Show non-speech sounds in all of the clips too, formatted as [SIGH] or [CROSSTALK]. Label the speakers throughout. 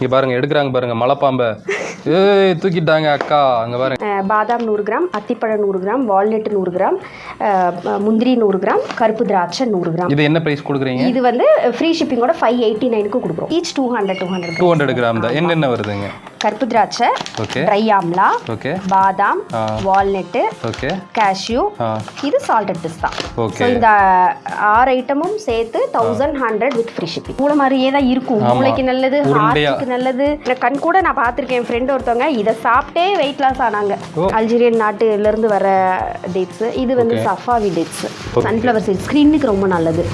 Speaker 1: இங்க பாருங்க எடுக்கிறாங்க பாருங்க மலைப்பாம்பை. ஏய் தூக்கிட்டாங்க அக்கா. அங்க பாருங்க.
Speaker 2: பாதாம் நூறு கிராம் அத்திப்பழம் நூறு கிராம் வால்நட் நூறு கிராம் முந்திரி நூறு கிராம் கருப்பு திராட்சை நூறு கிராம்.
Speaker 1: இது என்ன பிரைஸ் கொடுக்குறீங்க?
Speaker 2: இது வந்து ஃப்ரீ ஷிப்பிங்கோட ஃபைவ் எயிட்டி நைனுக்கு கொடுக்குறோம். Each two hundred two hundred
Speaker 1: two hundred gram தான். என்னென்ன வருதுங்க?
Speaker 2: கருப்பு திராட்சை
Speaker 1: ஓகே
Speaker 2: ட்ரை ஆம்லா
Speaker 1: ஓகே
Speaker 2: பாதாம். வால்நட்டு
Speaker 1: ஓகே
Speaker 2: கேஷ்யூ இது சால்டட் பிஸ்தா
Speaker 1: ஓகே
Speaker 2: ஸோ இந்த ஆறு ஐட்டமும் சேர்த்து thousand hundred with free shipping மூளை மாதிரியே தான் இருக்கும். மூளைக்கு நல்லது. ஹார்ட்டுக்கு நல்லது. கண் கூட நான் பார்த்துருக்கேன். என் ஃப்ரெண்ட் ஒருத்தவங்க இதை சாப்பிட்டே வெயிட் லாஸ் ஆனாங்க. அல்ஜீரியன் நாட்டுல இருந்து வர டேட்ஸ் இது வந்து. Safawi dates. சன்ஃப்ளவர் சீட் ஸ்கின்னுக்கு ரொம்ப நல்லது.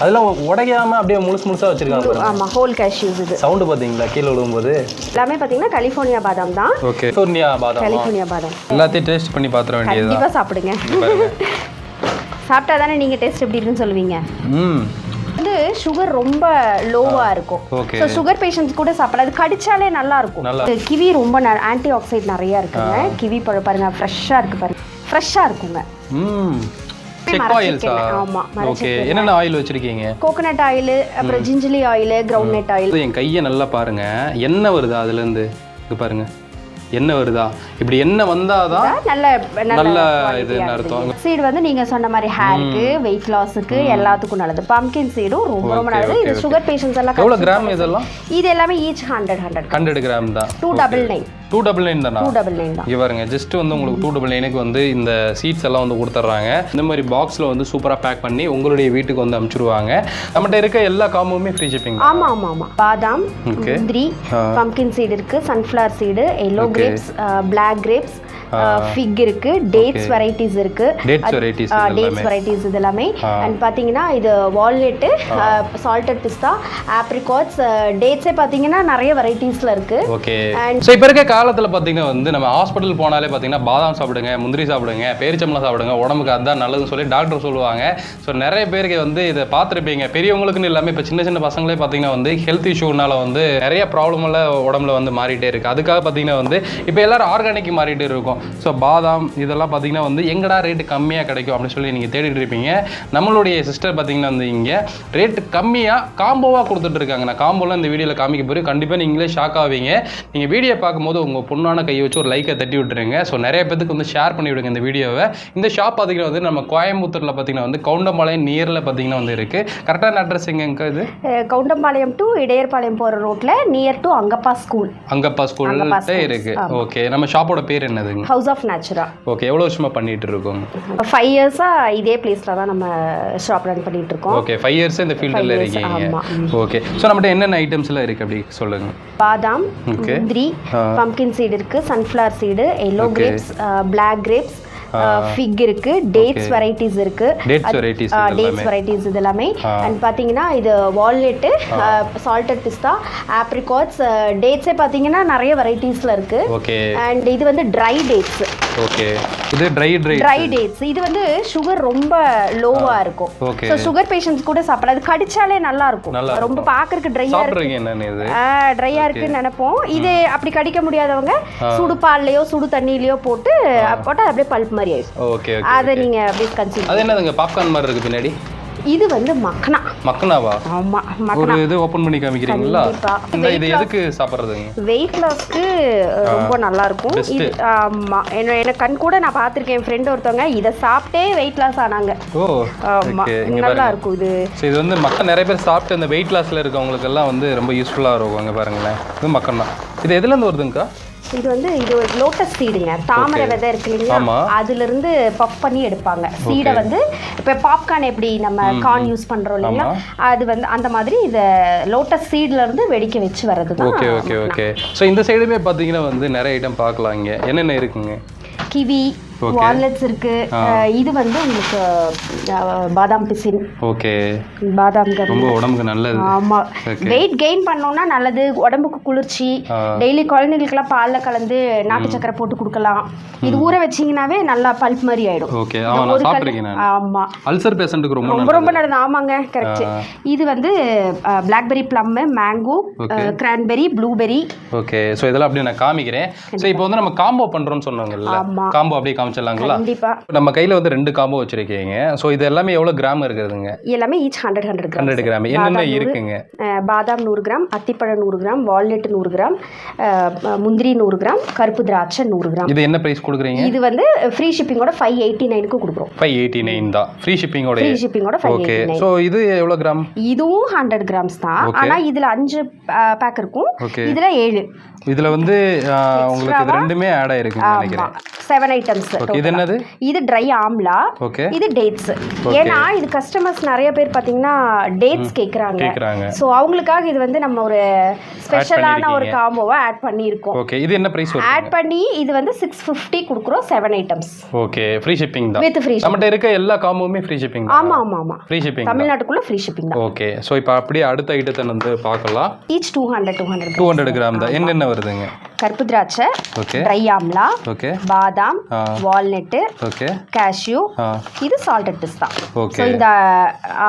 Speaker 1: அதெல்லாம் உடையாம அப்படியே முழுசு முழுசா வச்சிருக்காங்க
Speaker 2: ஆமா ஹோல் கேஷ்யூஸ் இது.
Speaker 1: சவுண்டு பாத்தீங்களா கீழே விழும்போது.
Speaker 2: எல்லாமே பார்த்தீங்கன்னா கலிஃபோர்னியா பாதாம் தான்.
Speaker 1: ஓகே சோர்னியா பாதாம்?
Speaker 2: கலிஃபோர்னியா பாதாம்.
Speaker 1: எல்லாத்தையும் டேஸ்ட் பண்ணி பாத்திர வேண்டியதுதான்.
Speaker 2: கண்டிப்பா சாப்பிடுங்க. சாப்பிட்டா தானே நீங்க டேஸ்ட் எப்படி இருக்குன்னு சொல்லுவீங்க?
Speaker 1: ம்.
Speaker 2: வந்து சுகர் ரொம்ப லோவா இருக்கும். ஸோ சுகர் பேஷண்ட்ஸ் கூட சாப்பிடலாம். அது கடிச்சாலே நல்லா இருக்கும். கிவி ரொம்ப ஆன்டி ஆக்சைட் நிறைய இருக்குங்க. கிவி பழம் பாருங்க ஃப்ரெஷ்ஷாக இருக்கு பாருங்க. ஃப்ரெஷ்ஷாக இருக்குங்க.
Speaker 1: செக் ஆயில்ஸா
Speaker 2: ஆமா,
Speaker 1: ஓகே. என்னென்ன ஆயில் வச்சிருக்கீங்க?
Speaker 2: கோகனட் ஆயில் அப்புறம் gingelly oil groundnut oil
Speaker 1: என் கையை நல்லா பாருங்க. எண்ணெய் வருதா அதுல இருந்து இங்க பாருங்க. எண்ணெய் வருதா? இப்படி எண்ணெய் வந்தாதான்
Speaker 2: நல்ல
Speaker 1: நல்ல இதுன்னு அர்த்தம்.
Speaker 2: சீடு வந்து நீங்க சொன்ன மாதிரி ஹேருக்கு வெயிட் லாஸுக்கு எல்லாத்துக்கும் நல்லது. பம்கின் சீடும் ரொம்ப ரொம்ப நல்லது. இது சுகர் பேஷண்ட்ஸ் எல்லாம்
Speaker 1: எவ்வளவு கிராம் இதெல்லாம்?
Speaker 2: இது எல்லாமே each hundred hundred
Speaker 1: hundred gram தான்.
Speaker 2: Two double nine
Speaker 1: two double nine தானா?
Speaker 2: டூ டபுள் நைன் தான்.
Speaker 1: இங்க பாருங்க ஜஸ்ட் வந்து உங்களுக்கு டூ டபுள் நைனுக்கு வந்து இந்த சீட்ஸ் எல்லாம் வந்து கொடுத்துட்றாங்க. இந்த மாதிரி பாக்ஸில் வந்து சூப்பராக பேக் பண்ணி உங்களுடைய வீட்டுக்கு வந்து அனுப்பிச்சிருவாங்க நம்மகிட்ட இருக்க எல்லா காம்புமே ஃப்ரீ ஷிப்பிங்
Speaker 2: ஆமா ஆமா ஆமா. பாதாம். முந்திரி பம்கின் சீடு இருக்கு sunflower seed yellow grapes black grapes fig இருக்கு டேட்ஸ் வெரைட்டிஸ் இருக்கு.
Speaker 1: டேட்ஸ் வெரைட்டிஸ்
Speaker 2: டேட்ஸ் வெரைட்டிஸ் இது எல்லாமே அண்ட் பார்த்தீங்கன்னா இது வால்நட்டு சால்டட் பிஸ்தா ஆப்ரிகாட்ஸ் டேட்ஸே பார்த்தீங்கன்னா நிறைய வெரைட்டிஸில் இருக்கு.
Speaker 1: ஓகே ஸோ இப்போ இருக்க காலத்தில் பார்த்தீங்கன்னா வந்து நம்ம ஹாஸ்பிட்டல் போனாலே பார்த்தீங்கன்னா பாதாம் சாப்பிடுங்க முந்திரி சாப்பிடுங்க பேரிச்சம்பளம் சாப்பிடுங்க உடம்புக்கு அதுதான் நல்லதுன்னு சொல்லி டாக்டர் சொல்லுவாங்க. ஸோ நிறைய பேருக்கு வந்து இதை பார்த்துருப்பீங்க. பெரியவங்களுக்குன்னு இல்லாமல் இப்போ சின்ன சின்ன பசங்களே பார்த்தீங்கன்னா வந்து ஹெல்த் இஷ்யூனால வந்து நிறைய ப்ராப்ளம் எல்லாம் உடம்புல வந்து மாறிட்டே இருக்கு. அதுக்காக பார்த்தீங்கன்னா வந்து இப்போ எல்லாரும் ஆர்கானிக் மாறிட்டே இருக்கும். ஸோ பாதாம் இதெல்லாம் பார்த்தீங்கன்னா வந்து எங்கடா ரேட்டு கம்மியாக கிடைக்கும் அப்படின்னு சொல்லி நீங்கள் தேடிட்டு இருப்பீங்க. நம்மளுடைய சிஸ்டர் பார்த்தீங்கன்னா வந்து இங்கே ரேட்டு கம்மியாக காம்போவாக கொடுத்துட்டு இருக்காங்க. நான் காம்போலாம் இந்த வீடியோவில் காமிக்க போகிறேன் கண்டிப்பாக நீங்களே ஷாக் ஆவீங்க. நீங்கள் வீடியோ பார்க்கும்போது உங்கள் பொண்ணான கையை வச்சு ஒரு லைக்கை தட்டி விட்டுருங்க. ஸோ நிறைய பேத்துக்கு வந்து ஷேர் பண்ணி விடுங்க இந்த வீடியோவை இந்த ஷாப் பார்த்தீங்கன்னா வந்து நம்ம கோயம்புத்தூரில் பார்த்தீங்கன்னா வந்து கவுண்டம்பாளையம் நியரில் பார்த்தீங்கன்னா வந்து இருக்குது கரெக்டான அட்ரஸ் எங்கங்க இது?
Speaker 2: கவுண்டம்பாளையம் டு இடையர்பாளையம் போகிற ரோட்ல near to Angappa school
Speaker 1: Angappa
Speaker 2: schools,
Speaker 1: இருக்கு. ஓகே நம்ம ஷாப்போட பேர் என்னதுங்க?
Speaker 2: ஹவுஸ் ஆஃப் நேச்சுரா
Speaker 1: ஓகே எவ்வளோ வருஷமா பண்ணிட்டு இருக்கோம்
Speaker 2: ஃபைவ் இயர்ஸாக இதே பிளேஸில் தான் நம்ம ஷாப் ரன் பண்ணிட்டு இருக்கோம்
Speaker 1: ஓகே ஃபைவ் இயர்ஸ் இந்த ஃபீல்டில் இருக்கீங்க. ஓகே ஸோ நம்மகிட்ட என்னென்ன ஐட்டம்ஸ்லாம் இருக்குது அப்படி சொல்லுங்க
Speaker 2: பாதாம். முந்திரி. பம்கின் சீடு இருக்கு sunflower seed yellow. Grapes black grapes fig இருக்கு டேட்ஸ். வெரைட்டிஸ் இருக்கு டேட்ஸ். வெரைட்டிஸ் இது எல்லாமே. அண்ட் பார்த்தீங்கன்னா இது வால்நட்டு சால்டட் பிஸ்தா ஆப்ரிகாட்ஸ் டேட்ஸே பார்த்தீங்கன்னா நிறைய வெரைட்டிஸில் இருக்கு அண்ட் இது வந்து ட்ரை டேட்ஸ்
Speaker 1: ஓகே இது ட்ரை ட்ரை
Speaker 2: ட்ரை டேட்ஸ் இது வந்து சுகர் ரொம்ப லோவா இருக்கும்.
Speaker 1: ஓகே
Speaker 2: ஸோ சுகர் பேஷண்ட்ஸ் கூட சாப்பிடலாம். அது கடிச்சாலே நல்லா இருக்கும். ரொம்ப பார்க்கறதுக்கு ட்ரையா இருக்கு.
Speaker 1: என்னன்னு இது?
Speaker 2: ட்ரையா இருக்குன்னு நினைப்போம். இது அப்படி கடிக்க முடியாதவங்க சுடு பால்லையோ சுடு தண்ணியிலயோ போட்டு போட்டால் அப்படியே பல்ப் மாதிரி ஆயிடும்.
Speaker 1: ஓகே ஓகே
Speaker 2: அதை நீங்க அப்படியே கன்சியூம்
Speaker 1: அது என்னதுங்க? பாப்கார்ன் மாதிரி இருக்கு பின்னாடி?
Speaker 2: இது வந்து மக்கனா
Speaker 1: மக்கனாவா
Speaker 2: ஆமா
Speaker 1: ஒரு
Speaker 2: மக்கனா
Speaker 1: இது ஓப்பன் பண்ணி காமிக்கிறீங்களா? இது எதுக்கு சாப்பிட்றதுங்க?
Speaker 2: வெயிட் லாஸ்க்கு ரொம்ப நல்லா இருக்கும். இது ஆமா. என்ன கண் கூட நான் பார்த்துருக்கேன். என் ஃப்ரெண்ட் ஒருத்தவங்க இதை சாப்பிட்டே வெயிட் லாஸ் ஆனாங்க.
Speaker 1: ஓ
Speaker 2: ஆமா. நல்லா இருக்கும் இது.
Speaker 1: இது வந்து மக்கள் நிறைய பேர் சாப்பிட்டு அந்த வெயிட் லாஸில் இருக்கவங்களுக்கு எல்லாம் வந்து ரொம்ப யூஸ்ஃபுல்லாக இருக்கும். பாருங்களேன். இது மக்கள் தான் இது எதுலேருந்து வருதுங்கக்கா?
Speaker 2: இது வந்து இது ஒரு லோட்டஸ் சீடுங்க தாமரை விதை இருக்கு இல்லைங்களா
Speaker 1: ஆமா.
Speaker 2: அதுல இருந்து பஃப் பண்ணி எடுப்பாங்க. சீடை வந்து இப்ப பாப்கார்ன் எப்படி நம்ம கார்ன் யூஸ் பண்றோம் இல்லைங்களா அது வந்து அந்த மாதிரி இத லோட்டஸ் சீட்ல இருந்து வெடிக்க வச்சு வர்றது தான்
Speaker 1: ஓகே ஓகே ஓகே ஸோ இந்த சைடுமே பார்த்தீங்கன்னா வந்து நிறைய ஐட்டம் பார்க்கலாம் இங்கே. என்னென்ன இருக்குங்க?
Speaker 2: கிவி. வால்நட்ஸ் இருக்கு. இது வந்து உங்களுக்கு பாதாம் பிசின்.
Speaker 1: ஓகே
Speaker 2: பாதாம்
Speaker 1: ரொம்ப உடம்புக்கு நல்லது.
Speaker 2: ஆமா. வெயிட் கெயின் பண்ணோம்னா நல்லது. உடம்புக்கு குளிர்ச்சி. டெய்லி குழந்தைங்களுக்குலாம் பால்ல கலந்து நாட்டு சக்கரை போட்டு கொடுக்கலாம். இது ஊற வச்சீங்கன்னாவே நல்லா பல்ப் மாதிரி ஆயிடும்.
Speaker 1: ஓகே
Speaker 2: ஆமா
Speaker 1: அல்சர் பேஷண்ட்டுக்கு ரொம்ப
Speaker 2: ரொம்ப
Speaker 1: நல்லது.
Speaker 2: ரொம்ப நல்லது. ஆமாங்க கரெக்ட். இது வந்து blackberry plum mango cranberry blueberry
Speaker 1: okay so இதெல்லாம் அப்படியே நான் காமிக்கிறேன். ஸோ இப்போ வந்து நம்ம காம்போ பண்ணுறோம்னு சொன்னாங்கல்ல. காம்போ அப்படியே காமிச்சிடலாங்களா? நம்ம கையில் வந்து ரெண்டு காம்போ வச்சிருக்கீங்க. ஸோ இது எல்லாமே எவ்வளோ கிராம் இருக்குதுங்க?
Speaker 2: எல்லாமே each hundred hundred gram
Speaker 1: hundred gram என்னென்ன இருக்குங்க?
Speaker 2: பாதாம் நூறு கிராம் அத்திப்பழம் நூறு கிராம் வால்நட் நூறு கிராம் முந்திரி நூறு கிராம் கருப்பு திராட்சை நூறு கிராம்.
Speaker 1: இது என்ன ப்ரைஸ் கொடுக்குறீங்க?
Speaker 2: இது வந்து ஃப்ரீ ஷிப்பிங்கோட ஃபைவ் எயிட்டி நைனுக்கு கொடுக்குறோம்.
Speaker 1: ஃபைவ் எயிட்டி நைன் தான். ஃப்ரீ ஷிப்பிங்கோட
Speaker 2: ஃப்ரீ ஷிப்பிங்கோட ஃபைவ்
Speaker 1: ஓகே ஸோ இது எவ்வளோ கிராம்?
Speaker 2: இதுவும் ஹண்ட்ரட் கிராம்ஸ் தான். ஆனா இதுல அஞ்சு பேக் இருக்கும். இதுல ஏழு.
Speaker 1: இதில் வந்து உங்களுக்கு இது ரெண்டுமே ஆட் ஆயிருக்குன்னு
Speaker 2: ஆமா.
Speaker 1: நினைக்கிறேன்.
Speaker 2: செவன் ஐட்டம்ஸ்
Speaker 1: இது என்னது
Speaker 2: இது ட்ரை ஆம்லா.
Speaker 1: ஓகே
Speaker 2: இது டேட்ஸ் ஏன்னா இது கஸ்டமர்ஸ் நிறைய பேர் பாத்தீங்கன்னா டேட்ஸ் கேக்குறாங்க.
Speaker 1: கேட்குறாங்க
Speaker 2: ஸோ அவங்களுக்காக இது வந்து நம்ம ஒரு ஸ்பெஷலான ஒரு காம்போவை ஆட் பண்ணியிருக்கோம்.
Speaker 1: ஓகே இது என்ன ப்ரைஸ்
Speaker 2: ஆட் பண்ணி இது வந்து சிக்ஸ் ஃபிஃப்டி கொடுக்குறோம் seven items
Speaker 1: okay free shipping தான்.
Speaker 2: வித் ஃப்ரீ
Speaker 1: நம்மகிட்ட இருக்க எல்லா காம்போவுமே ஃப்ரீ ஷிப்பிங்
Speaker 2: ஆமா ஆமா ஆமா.
Speaker 1: ஃப்ரீ ஷிப்பிங்
Speaker 2: தமிழ்நாட்டுக்குள்ள ஃப்ரீ ஷிப்பிங் தான்.
Speaker 1: ஓகே ஸோ இப்போ அப்படியே அடுத்த ஐட்டத்தை வந்து பார்க்கலாம்.
Speaker 2: Each two hundred two hundred
Speaker 1: two hundred gram தான். என்னென்ன வருதுங்க?
Speaker 2: கருப்பு திராட்சை
Speaker 1: ஓகே
Speaker 2: ட்ரை ஆம்லா
Speaker 1: ஓகே
Speaker 2: பாதாம். வால்நட்டு
Speaker 1: ஓகே
Speaker 2: கேஷ்யூ இது சால்டட் பிஸ்தா
Speaker 1: ஓகே
Speaker 2: இந்த